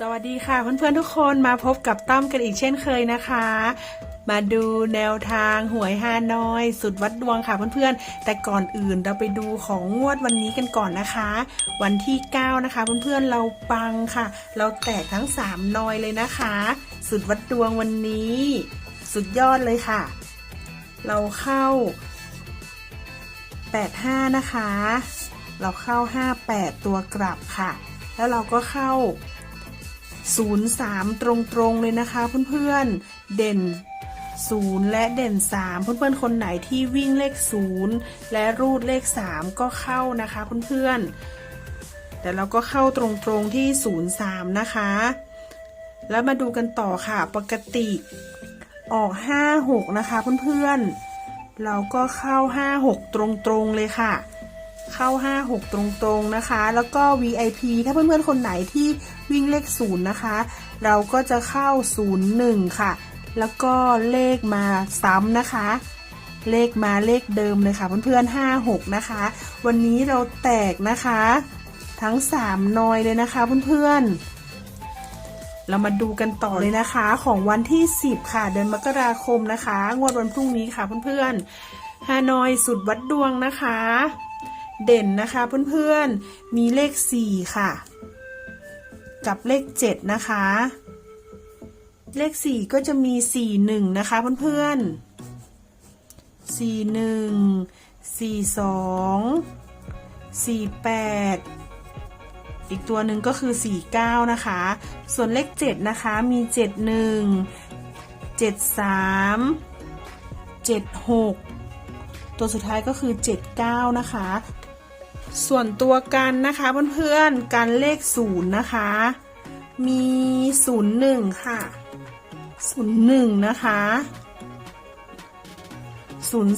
สวัสดีค่ะเพื่อนๆทุกคนมาพบกับต้อมกันอีกเช่นเคยนะคะ มาดูแนวทางหวยฮานอย สุดวัดดวงค่ะเพื่อนๆ แต่ก่อนอื่นเราไปดูของงวดวันนี้กันก่อนนะคะ วันที่ 9 นะคะเพื่อนๆเราปังค่ะ เราแตกทั้ง 3 นอยเลยนะคะ สุดวัดดวงวันนี้ สุดยอดเลยค่ะ เราเข้า 85 นะคะ เราเข้า 58 ตัวกลับค่ะ แล้วเราก็เข้า 03 ตรงๆเลยนะคะเพื่อนๆ เด่น 0 และเด่น 3 เพื่อนๆ คนไหนที่วิ่งเลข 0 และรูดเลข 3 ก็เข้านะคะเพื่อนๆ แต่เราก็เข้าตรงๆที่ 03 นะคะ แล้วมาดูกันต่อค่ะ ปกติออก 56 นะคะเพื่อนๆ เราก็เข้า 56 ตรงๆเลยค่ะ เข้า 56 ตรงๆนะคะ แล้วก็ VIP ถ้าเพื่อนๆ คนไหนที่วิ่งเลข 0 นะคะ เราก็จะเข้า 01 ค่ะ แล้วก็เลขมาซ้ำนะคะ เลขมาเลขเดิมเลยค่ะเพื่อนๆ 56 นะคะ วันนี้เราแตกนะคะ ทั้ง 3 นอยเลยนะคะเพื่อนๆเรามาดูกันต่อเลยนะคะของวันที่ 10 ค่ะเดือนมกราคมนะคะ งวดวันพรุ่งนี้ค่ะเพื่อนๆฮานอยสุดวัดดวงนะคะ เด่นนะคะเพื่อนๆ มีเลข 4 ค่ะ กับเลข 7 นะคะ เลข 4 ก็จะมี 4 1 นะคะเพื่อนๆ4 1 4 2 4 8อีกตัวหนึ่งก็คือ49นะคะ ส่วนเลข7นะคะมี71 73 76ตัวสุดท้ายก็คือ79นะคะ ส่วนตัวกันนะคะเพื่อนๆกันเลข0นย์นะคะ มี01ค่ะ01นย์หนึ่งนะคะ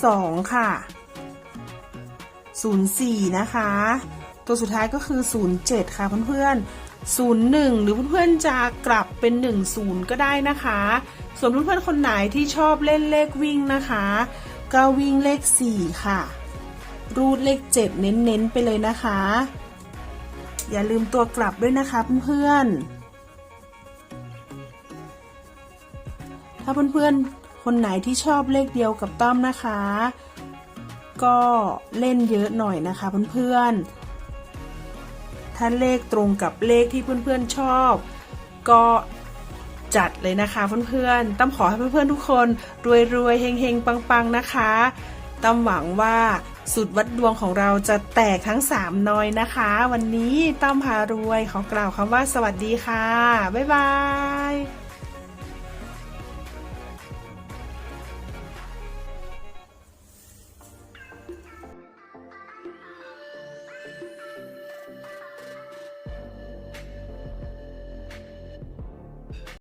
02ค่ะ04นย์สี่นะคะ ตัวสุดท้ายก็คือ07ค่ะเพื่อนๆ01หนึ่งหรือเพื่อนๆจะกลับเป็น10ก็ได้นะคะ ส่วนเพื่อนๆคนไหนที่ชอบเล่นเลขวิ่งนะคะ ก็วิ่งเลข4ค่ะ รูดเลข 7 เน้นๆ ไปเลยนะคะ อย่าลืมตัวกลับด้วยนะคะเพื่อนๆถ้าเพื่อนๆ คนไหนที่ชอบเลขเดียวกับต้อมนะคะ ก็เล่นเยอะหน่อยนะคะเพื่อนๆ ถ้าเลขตรงกับเลขที่เพื่อนๆชอบ ก็จัดเลยนะคะเพื่อนๆต้อมขอให้เพื่อนๆทุกคนรวยๆเฮงๆ ปังๆ นะคะต้อมหวังว่า สุดวัดดวงของเราจะแตกทั้ง 3 นอยนะคะ วันนี้ต้อมพารวยขอกล่าวคำว่าสวัสดีค่ะ บ๊ายบาย